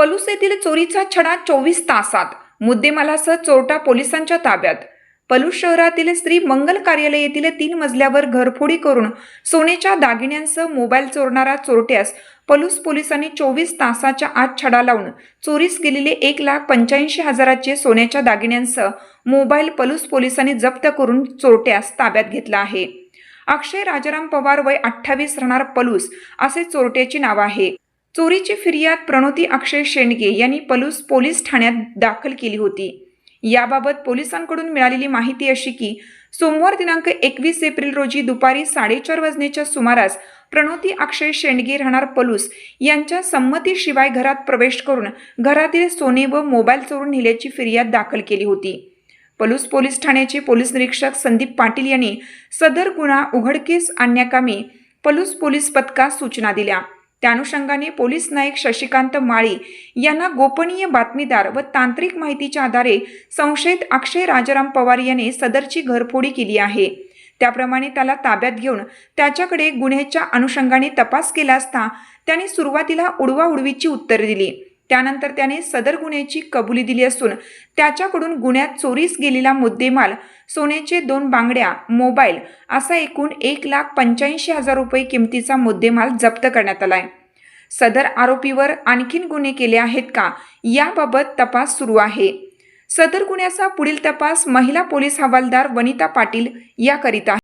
पलूस येथील चोरीचा छडा चोवीस तासात. मुद्देमालासह चोरटा पोलिसांच्या ताब्यात. पलूस शहरातील श्री मंगल कार्यालय येथील तीन मजल्यावर घरफोडी करून सोन्याच्या दागिन्यांसह मोबाईल चोरणारा चोरट्यास पलूस पोलिसांनी चोवीस तासाच्या आत छडा लावून चोरीस गेलेले एक लाख पंच्याऐंशी हजाराचे सोन्याच्या दागिन्यांसह मोबाईल पलूस पोलिसांनी जप्त करून चोरट्यास ताब्यात घेतला आहे. अक्षय राजाराम पवार वय अठ्ठावीस राहणार पलूस असे चोरट्याचे नाव आहे. चोरीची फिर्याद प्रणोती अक्षय शेंडगे यांनी पलूस पोलीस ठाण्यात दाखल केली होती. याबाबत पोलिसांकडून मिळालेली माहिती अशी की सोमवार दिनांक एकवीस एप्रिल रोजी दुपारी साडेचार वाजण्याच्या सुमारास प्रणोती अक्षय शेंडगे राहणार पलूस यांच्या संमतीशिवाय घरात प्रवेश करून घरातील सोने व मोबाईल चोरून नेल्याची फिर्याद दाखल केली होती. पलूस पोलीस ठाण्याचे पोलीस निरीक्षक संदीप पाटील यांनी सदर गुन्हा उघडकीस आणण्याकामी पलूस पोलीस पथकास सूचना दिल्या. त्या अनुषंगाने पोलीस नाईक शशिकांत माळी यांना गोपनीय बातमीदार व तांत्रिक माहितीच्या आधारे संशयित अक्षय राजाराम पवार याने सदरची घरफोडी केली आहे. त्याप्रमाणे त्याला ताब्यात घेऊन त्याच्याकडे गुन्ह्याच्या अनुषंगाने तपास केला असता त्याने सुरुवातीला उडवाउडवीची उत्तरे दिली. त्यानंतर त्याने सदर गुन्ह्याची कबुली दिली असून त्याच्याकडून गुन्ह्यात चोरीस गेलेला मुद्देमाल सोन्याचे दोन बांगड्या मोबाईल असा एकूण एक लाख पंच्याऐंशी हजार रुपये किमतीचा मुद्देमाल जप्त करण्यात आला आहे सदर आरोपीवर आणखीन गुन्हे केले आहेत का? याबाबत तपास सुरू आहे. सदर गुन्ह्याचा पुढील तपास महिला पोलीस हवालदार वनिता पाटील या करीत आहे